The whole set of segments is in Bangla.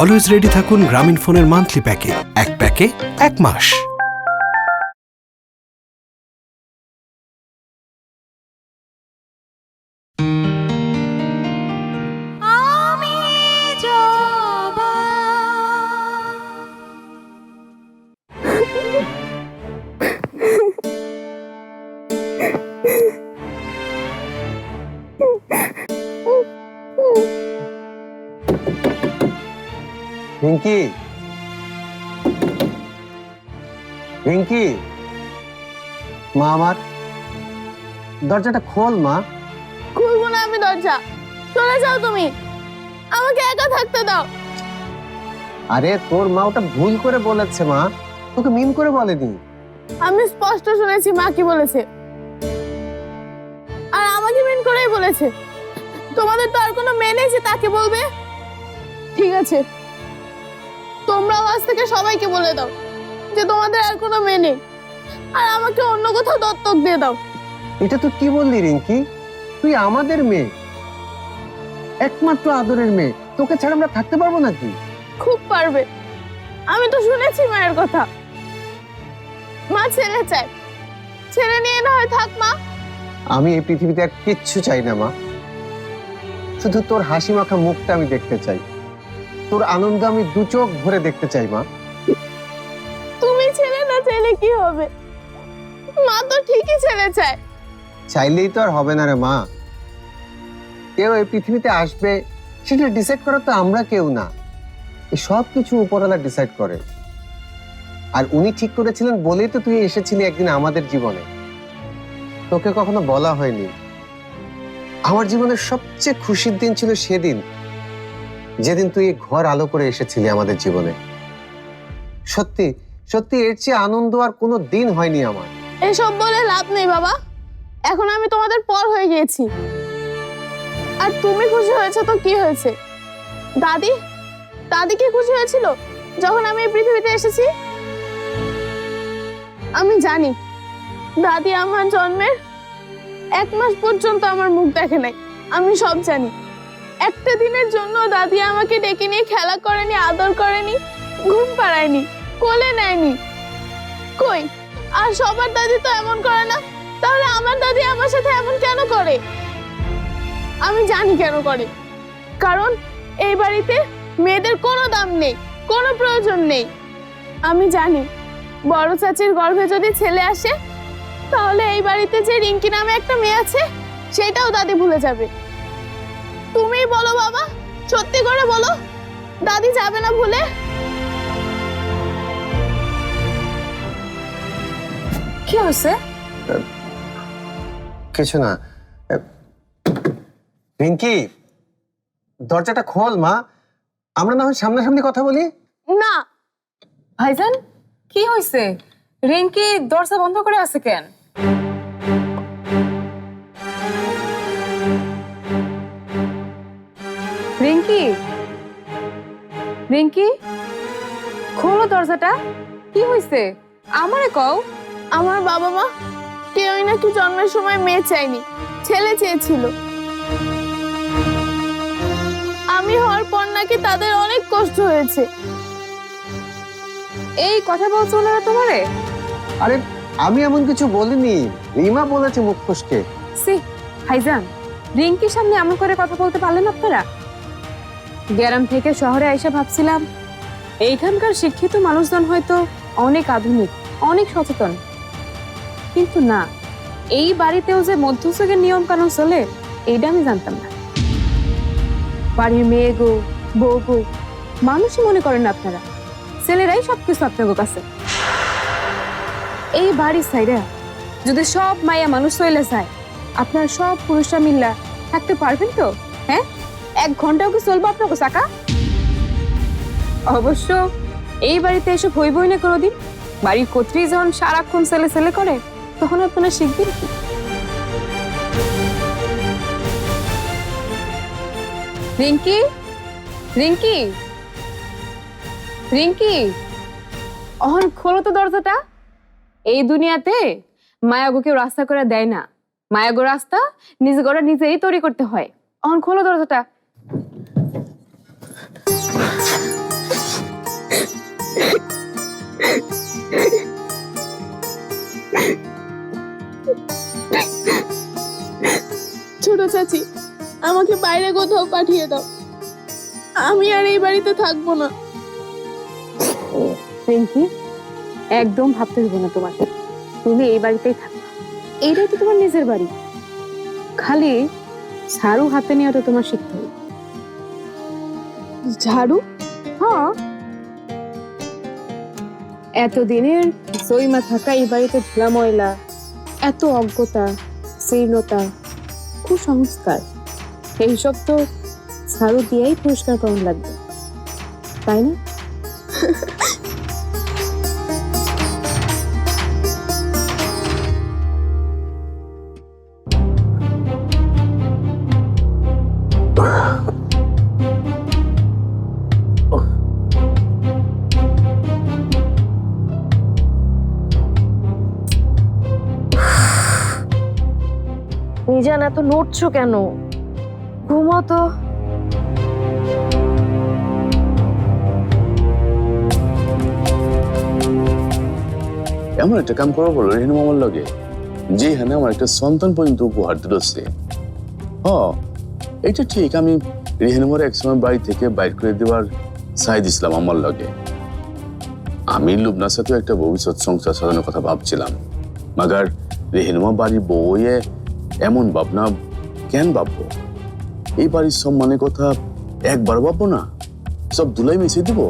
অলওয়েজ রেডি থাকুন গ্রামীণ ফোনের মান্থলি প্যাকে এক প্যাকে এক মাস। আমার দরজাটা খোল মা। খুলবো না আমি দরজা। চলে যাও তুমি। আমাকে একা থাকতে দাও। আরে তোর মা ওটা ভুল করে বলেছে মা। তোকে মিন করে বলেনি। আমি স্পষ্ট শুনেছি মা কি বলেছে। আর আমাকে মেন করেই বলেছে। তোমাদের তো আর কোনো মেয়ে নেই যে তাকে বলবে। ঠিক আছে। তোমরাও আজ থেকে সবাইকে বলে দাও যে তোমাদের আর কোনো মেয়ে নেই। আর আমাকে অন্য কোথাও দত্তক দিয়ে দাও। এটা তুই কি বললি রিঙ্কি? তুই আমাদের মেয়ে। একমাত্র আদরের মেয়ে। তোকে ছাড়া আমরা থাকতে পারব নাকি? খুব পারবে। আমি তো শুনেছি মায়ের কথা। মা ছেলে চায়। ছেলে নিয়ে না হয় থাক মা। আমি এই পৃথিবীতে আর কিচ্ছু চাই না মা। শুধু তোর হাসি মাখা মুখটা আমি দেখতে চাই। তোর আনন্দ আমি দু চোখ ভরে দেখতে চাই মা। তুমি ছেলে না চাইলে কি হবে? মা তো ঠিকই চাইলেই তো আর হবে না রে মা। কেউ এই পৃথিবীতে আসবে, সেটা ডিসাইড তো আমরা কেউ না। এই সব কিছু উপরওয়ালা ডিসাইড করে। আর উনি ঠিক করেছিলেন বলেই তো তুই এসেছিলি একদিন আমাদের জীবনে। তোকে কখনো বলা হয়নি। আমার জীবনের সবচেয়ে খুশির দিন ছিল সেদিন, যেদিন তুই ঘর আলো করে এসেছিলি আমাদের জীবনে। সত্যি সত্যি এর চেয়ে আনন্দ আর কোনো দিন হয়নি আমার। এসব বলে লাভ নেই, বাবা। এখন আমি তোমাদের পর হয়ে গিয়েছি। আর তুমি খুশি হয়েছে তো কি হয়েছে? দাদি দাদি কি খুশি হয়েছিল যখন আমি এই পৃথিবীতে এসেছি? আমি জানি, দাদি আমার জন্মের এক মাস পর্যন্ত আমার মুখ দেখে নাই। আমি সব জানি। একটা দিনের জন্য দাদি আমাকে ডেকে নিয়ে খেলা করেনি, আদর করেনি, ঘুম পাড়ায়নি, কোলে নেয়নি। কই? আর সবার দাদি তো এমন করে না। তাহলে আমার দাদি আমার সাথে এমন কেন করে? আমি জানি কেন করে। কারণ এই বাড়িতে মেয়েদের কোনো দাম নেই, কোনো প্রয়োজন নেই। আমি জানি, বড় চাচির গর্ভে যদি ছেলে আসে, তাহলে এই বাড়িতে যে রিঙ্কি নামে একটা মেয়ে আছে, সেটাও দাদি ভুলে যাবে। তুমিই বলো বাবা, সত্যি করে বলো, দাদি যাবে না ভুলে? কি হয়েছে? কিছু না। রিঙ্কি দরজাটা খোল মা। আমরা না হয় সামনাসামনি কথা বলি? না। ভাইজান কি হয়েছে? রিঙ্কি দরজা বন্ধ করে আছে কেন? রিঙ্কি? রিঙ্কি? খোলো দরজাটা। কি হয়েছে? আমারে কও। আমার বাবা মা কেউই নাকি জন্মের সময় মেয়ে চায়নি ছেলে চেয়েছিল। আমি হওয়ার পর নাকি তাদের অনেক কষ্ট হয়েছে। এই কথা বলছো ওনারা তোমারে? আরে আমি এমন কিছু বলিনি। রিমা বলেছে মুখ ফুসকে সি ভাইজান রিঙ্কির সামনে এমন করে কথা বলতে পারলেন আপনারা? গ্রাম থেকে শহরে এসে ভাবছিলাম এইখানকার শিক্ষিত মানুষজন হয়তো অনেক আধুনিক অনেক সচেতন। কিন্তু না, এই বাড়িতেও যে মধ্যযুগের নিয়ম কানুন চলে, এইটা আমি জানতাম না। বাড়ির মেয়ে গো, বউ গো, মানুষই মনে করেন আপনারা। ছেলেরাই সবকিছু আপনাদের কাছে। এই বাড়ির সাইডে যদি সব মায়া মানুষ চলে যায়, আপনার সব পুরুষরা মিল্লা থাকতে পারবেন তো? হ্যাঁ? এক ঘন্টাও কি চলবো আপনাকে চাকা অবশ্য এই বাড়িতে এসব হইবই না কোনোদিন। বাড়ির কর্ত্রী যখন সারাক্ষণ ছেলে ছেলে করে। তখন আপনারা শিখবেন কি? রিঙ্কি? রিঙ্কি? রিঙ্কি? অহন, খোলো তো দরজাটা। এই দুনিয়াতে মায়াগো কেউ রাস্তা করে দেয় না। মায়াগো রাস্তা নিজে গড়া নিজেই তৈরি করতে হয়। অহন, খোলো দরজাটা। বাইরে কোথাও পাঠিয়ে দাও। আমি আর এই বাড়িতে থাকব না। রিঙ্কি একদম ভাবতে হবে না তোমার। তুমি এই বাড়িতেই থাকবে এইটাই তো তোমার নিজের বাড়ি। খালি ঝাড়ু হাতে নিয়ে তো তোমার শিখতে হবে। ঝাড়ু? হ্যাঁ। এতদিনের জয়মা থাকা এই বাড়িতে ধুলা ময়লা এত অজ্ঞতা শীর্ণতা কুসংস্কার। এইসব তো ঝাড়ু দিয়েই পুরস্কার করানো লাগবে। তাই না? মিজান এত নড়ছো কেন? ঘুমো এমন একটা কাম করা বলো রেনু মামার লগে। যেখানে আমার একটা সন্তান পর্যন্ত উপহার দিলছে হ এটা ঠিক, আমি রেহেনুমার এক সময় বাড়ি থেকে বাইর করে দেওয়ার চাই দিছিলাম আমার লগে। আমি লুবনার সাথে একটা ভবিষ্যৎ সংসার সাজানোর কথা ভাবছিলাম। মাগার রেহেনুমা বাড়ির বউয়ে এমন ভাবনা কেন ভাববো? এই বাড়ির সম্মানের কথা একবার ভাববো না, সব ধুলাই মিশিয়ে দিব?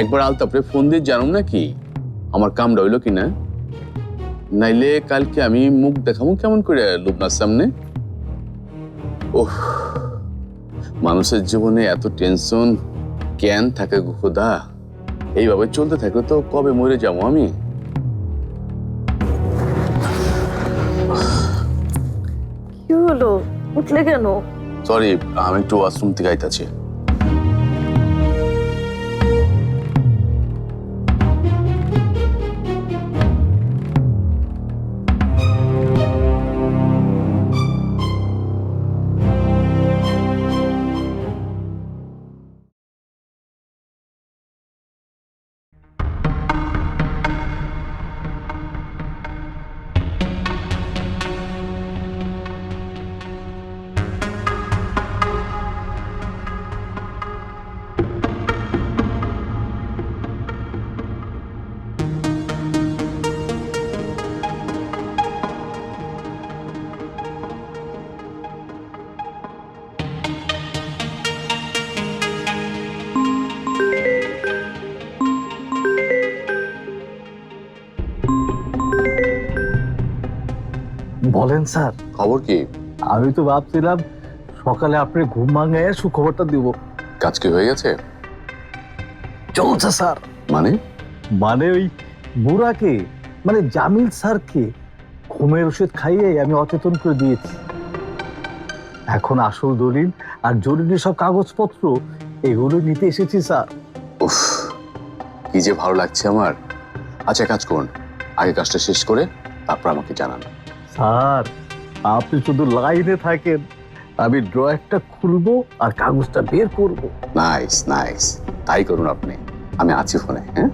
একবার আলতাপরে ফোন দিয়ে জানুম নাকি আমার কাম রইল কিনা? নাইলে কালকে আমি মুখ দেখাবো কেমন করে লুবনার সামনে? ওহ মানুষের জীবনে এত টেনশন কেন থাকে খোদা। এইভাবে চলতে থাকে তো কবে মরে যাব আমি? কি হলো? উঠলে কেন? সরি আমি একটু ওয়াশরুম থেকে আইতাছি। বলেন স্যার। খবর কি? আমি তো ভাবছিলাম সকালে আপনি ঘুম ভাঙে সুখবরটা দিব। কাজ কি হয়ে গেছে? চলছে স্যার। মানে? মানে ওই বুড়াকে মানে জামিল স্যারকে ঘুমের ওষুধ খাইয়ে আমি অচেতন করে দিয়েছি। এখন আসল দলিল আর জরুরি সব কাগজপত্র এগুলো নিতে এসেছি স্যার। উফ কি যে ভালো লাগছে আমার। আচ্ছা কাজ করুন। আগে কাজটা শেষ করে তারপর আমাকে জানান। স্যার আপনি শুধু লাইনে থাকেন। আমি ড্রয়ারটা খুলবো আর কাগজটা বের করব। Nice nice. তাই করুন আপনি। আমি আছি ফোনে হ্যাঁ?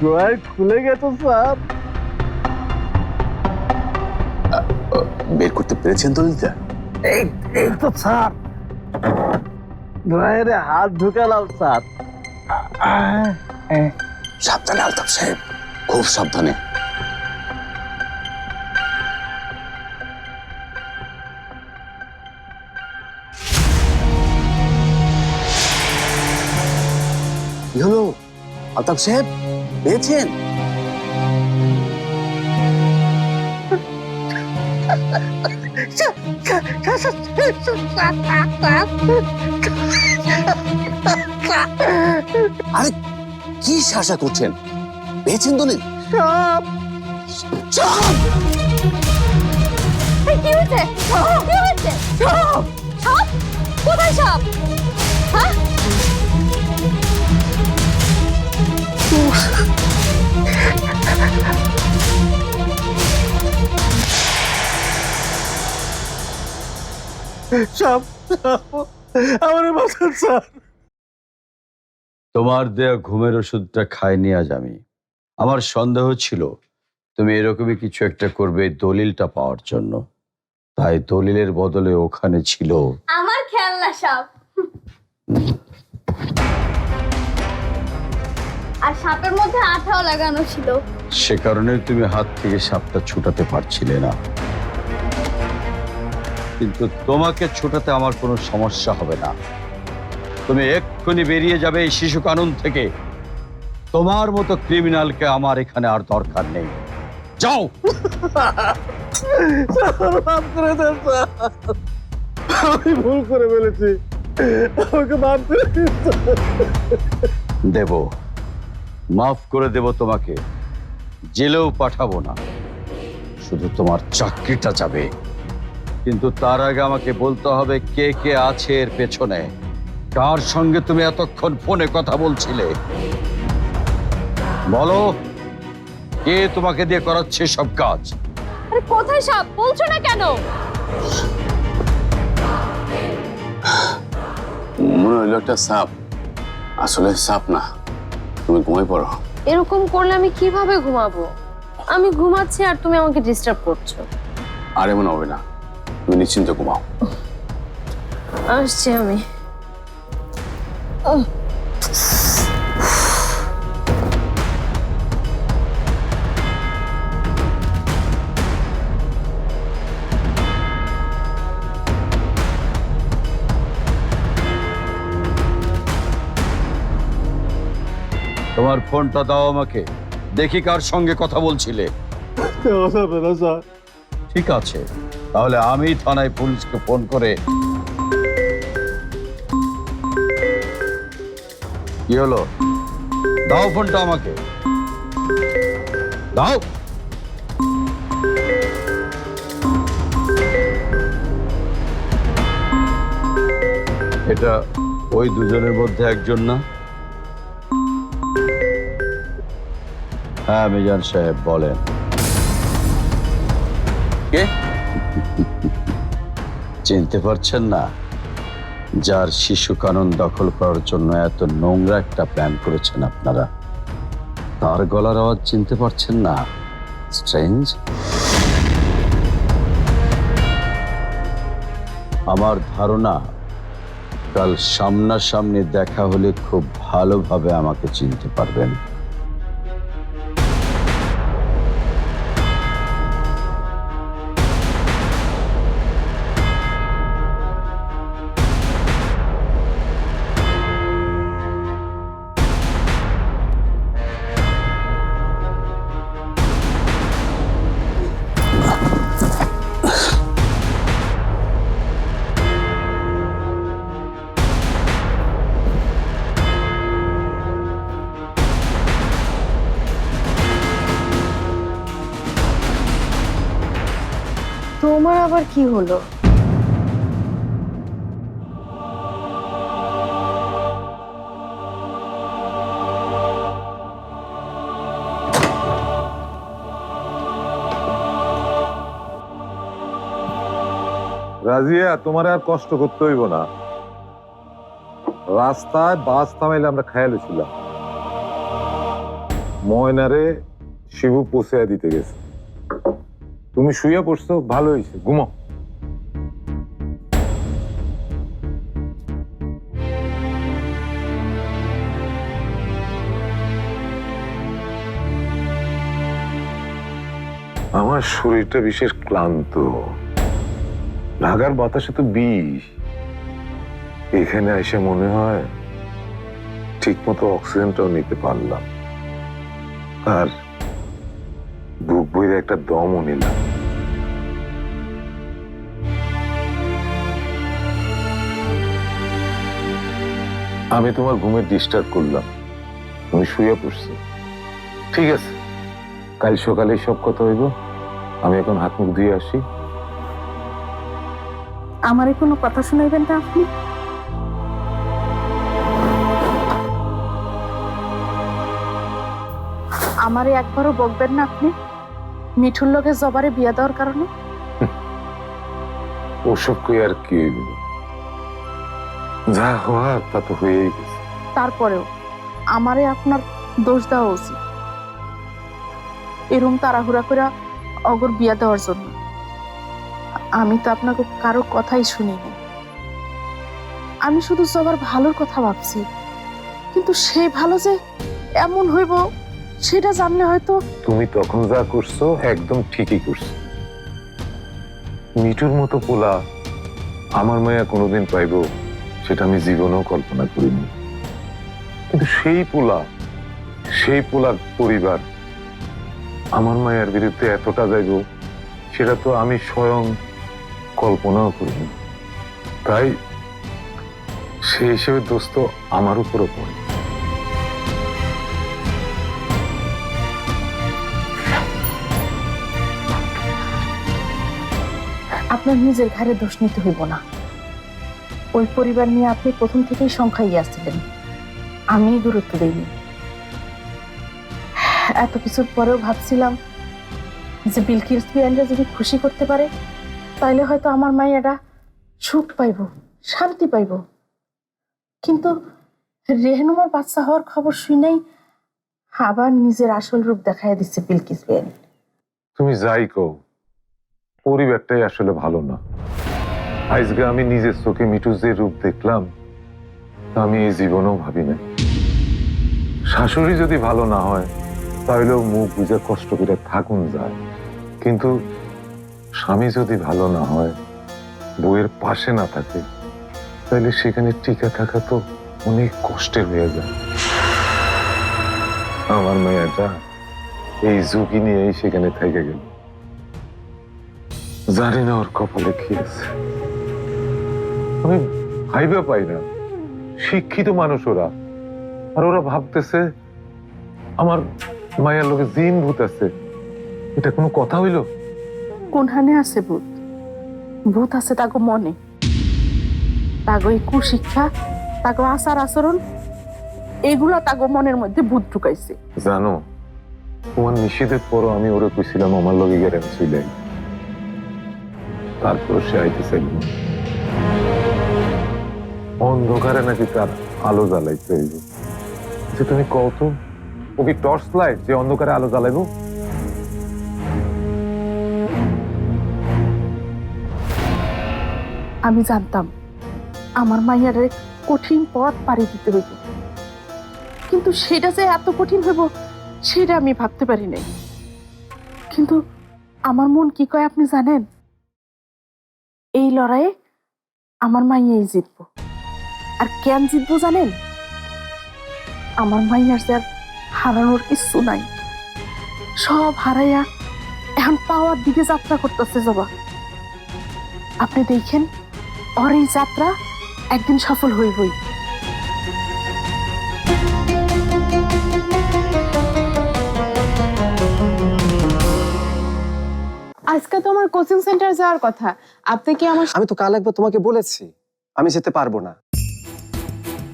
ড্রয়ার খুলে গেছে স্যার। বের করতে পেরেছেন দলিলটা এই এই তো স্যার। ড্রয়ারে হাত ঢুকালাম স্যার। সাবধানে, আলতাফ সাহেব। খুব সাবধানে। কি হলো? আলতাফ সাহেব, পেয়েছেন? আরে কি শাসা করছেন? পেয়েছেন দলিল? সব। কি হয়েছে? কি হয়েছে? সাপ কোথায় সাপ হ্যাঁ? সাপ আমার মাথার সাপ তোমার দেয়া ঘুমের ওষুধটা খাইনি আজ আমি। আমার সন্দেহ ছিল তুমি এরকমই কিছু একটা করবে দলিলটা পাওয়ার জন্য। তাই দলিলের বদলে ওখানে ছিল। আমার খেলনা সাপ। আর সাপের মধ্যে আঠাও লাগানো ছিল। সে কারণে তুমি হাত থেকে সাপটা ছুটাতে পারছিলে না। কিন্তু তোমাকে ছোটাতে আমার কোনো সমস্যা হবে না। তুমি এক্ষুনি বেরিয়ে যাবে এই শিশু কানুন থেকে। তোমার মতো ক্রিমিনালকে আমার এখানে আর দরকার নেই। যাও! আমি ভুল করে ফেলেছি। আমাকে মাফ করে দেব। মাফ করে দেব তোমাকে। জেলেও পাঠাবো না। শুধু তোমার চাকরিটা যাবে। কিন্তু তার আগে আমাকে বলতে হবে কে কে আছে এর পেছনে। কার সঙ্গে তুমি এতক্ষণ ফোনে কথা বলছিলে? বলো কে তোমাকে দিয়ে করাচ্ছে সব কাজ? আরে কোথায় সাপ বলছো না কেন? মনে হইল একটা সাপ। আসলে সাপ না। তুমি ঘুমাই পড়ো। এরকম করলে আমি কীভাবে ঘুমাবো? আমি ঘুমাচ্ছি আর তুমি আমাকে ডিস্টার্ব করছ। আর এমন হবে না। তুমি নিশ্চিন্ত ঘুমাও আসছি আমি। তোমার ফোনটা দাও আমাকে। দেখি কার সঙ্গে কথা বলছিলে। স্যার। ঠিক আছে। তাহলে আমি থানায় পুলিশকে ফোন করে কি হলো? দাও ফোনটা আমাকে। দাও। এটা ওই দুজনের মধ্যে একজন না? হ্যাঁ মিজান সাহেব বলেন। কে? চিনতে পারছেন না? যার শিশু কানন দখল করার জন্য এত নোংরা একটা প্ল্যান করেছেন আপনারা। তার গলার আওয়াজ চিনতে পারছেন না। স্ট্রেঞ্জ? আমার ধারণা, কাল সামনাসামনি দেখা হলে খুব ভালোভাবে আমাকে চিনতে পারবেন। কি হলো? রাজিয়া, তোমার আর কষ্ট করতে হইব না। রাস্তায় বাস থামাইলে আমরা খেয়াল ছিলাম ময়নারে শিবু পোষাইয়া দিতে গেছে। তুমি শুয়ে পড়ছো, ভালো হয়েছে ঘুমাও আমার শরীরটা বিশেষ ক্লান্ত। ঢাকার বাতাসে তো বিষ। এখানে এসে মনে হয় ঠিক মতো অক্সিজেনটাও নিতে পারলাম। আর বুক বইরে একটা দমও নিলাম। আমি তোমার ঘুমে ডিস্টার্ব করলাম। তুমি শুয়ে পড়ছো। ঠিক আছে। কাল সকালে সব কথা হইব। আমি এখন হাত মুখ দিয়ে আসি। আমারে কোনো কথা শোনাইবেন না আপনি? আমারে একবারও বকবেন না আপনি? মিঠুর লোকের জবারে বিয়া দেওয়ার কারণে? ওসব কই আর কি যা হওয়ার তা তো হয়েই গেছে। তারপরেও আমারে আপনার দোষ দেওয়া উচিত। এরম তাড়াহুড়া করে অগর বিয়া দেওয়ার জন্য। আমি তো আপনাকে কারও কথাই শুনিনি আমি শুধু সবার ভালোর কথা ভাবছি। কিন্তু সেই ভালো যে এমন হইব, সেটা জানলে হয়তো তুমি তখন যা করছ, একদম ঠিকই করছ। মিঠুর মতো পোলা আমার মায়া কোনোদিন পাইবো, সেটা আমি জীবনেও কল্পনা করিনি। কিন্তু সেই পোলা, সেই পোলার পরিবার আমার মায়ের বিরুদ্ধে এতটা যাইব সেটা তো আমি স্বয়ং কল্পনাও করিনি তাই সেই হিসেবে দোস্ত আমার উপরও পড়ে। আপনার নিজের ঘরে দোষ নিতে হইব না। ওই পরিবার নিয়ে আপনি প্রথম থেকেই সংখ্যাই আসছিলেন। আমি গুরুত্ব দেইনি। এত কিছুর পরেও ভাবছিলাম যে বিলকিস বিয়ানরা যদি খুশি করতে পারে, তাইলে হয়তো আমার মাইয়াটা সুখ পাইব, শান্তি পাইব। কিন্তু রেহনুমার বাচ্চা হওয়ার খবর শুনেই আবার নিজের আসল রূপ দেখায় দিচ্ছে বিলকিস বিয়ান তুমি যাই কও, পরিবারটাই আসলে ভালো না। আজকে আমি নিজের চোখে মিঠুর যে রূপ দেখলাম, তা আমি এই জীবনেও ভাবি না শাশুড়ি যদি ভালো না হয় তাহলেও মুখ বুঝে কষ্ট করে থাকুন যায়। কিন্তু স্বামী যদি ভালো না হয়, বউয়ের পাশে না থাকে, তাহলে সেখানে টিকে থাকা তো অনেক কষ্টের হয়ে যায়। আমার মেয়েটা এই ঝুঁকি নিয়েই সেখানে থেকে গেল। জানি না ওর কপালে কি আছে। আমি ভাইবে পাই না। শিক্ষিত মানুষ ওরা। আর ওরা ভাবতেছে আমার মায়ের লোকে জিন ভূত আছে। এটা কোনো কথা হইল? কোনখানে আছে ভূত? ভূত আছে তাগো মনে। তাগো এই কুশিক্ষা তাগো আচার আচরণ এগুলা তাগো মনের মধ্যে ভূত ঢুকাইছে। জানো তোমার নিষেধের পরও আমি ওরে কইছিলাম আমার লগে গেরাম ছিল তারপর সে আইতে চাইল অন্ধকারে নাকি তার আলো জ্বালাইতে হইব। যে তুমি কত ও কি টর্চ লাইট যে অন্ধকারে আলো জ্বালাইবো? আমি জানতাম আমার মাইয়ারে কঠিন পথ পাড়ি দিতে হইব। কিন্তু সেটা যে এত কঠিন হইব, সেটা আমি ভাবতে পারি নাই। কিন্তু আমার মন কি কয় আপনি জানেন? এই লড়াইয়ে আমার মাইয়াই জিতব। আর কেন জিতবো জানেন? আমার মাইয়ার যে আর হারানোর কিছু নাই। সব হারাইয়া এখন পাওয়ার দিকে যাত্রা করতেছে জবা। আপনি দেখেন ওর এই যাত্রা একদিন সফল হইবই। আজকে তো আমার কোচিং সেন্টার যাওয়ার কথা। আপনি কি আমার আমি তো কাল একবার তোমাকে বলেছি আমি যেতে পারব না।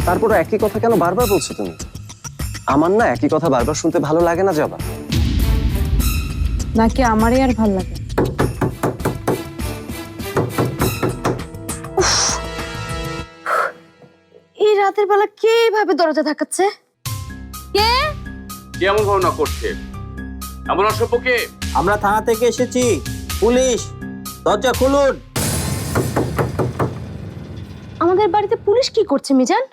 তারপর একই কথা কেন বারবার বলছো তুমি? আমার না একই কথা বারবার শুনতে ভালো লাগে না জবা। নাকি আমারই আর ভালো লাগে? এই রাতের বেলা কে এইভাবে দরজা ধাক্কাচ্ছে? কে? কেমন ভাবনা করছে? এমন অসভ্য কে? আমরা থানা থেকে এসেছি। পুলিশ দরজা খুলুন। আমাদের বাড়িতে পুলিশ কি করছে মিজান?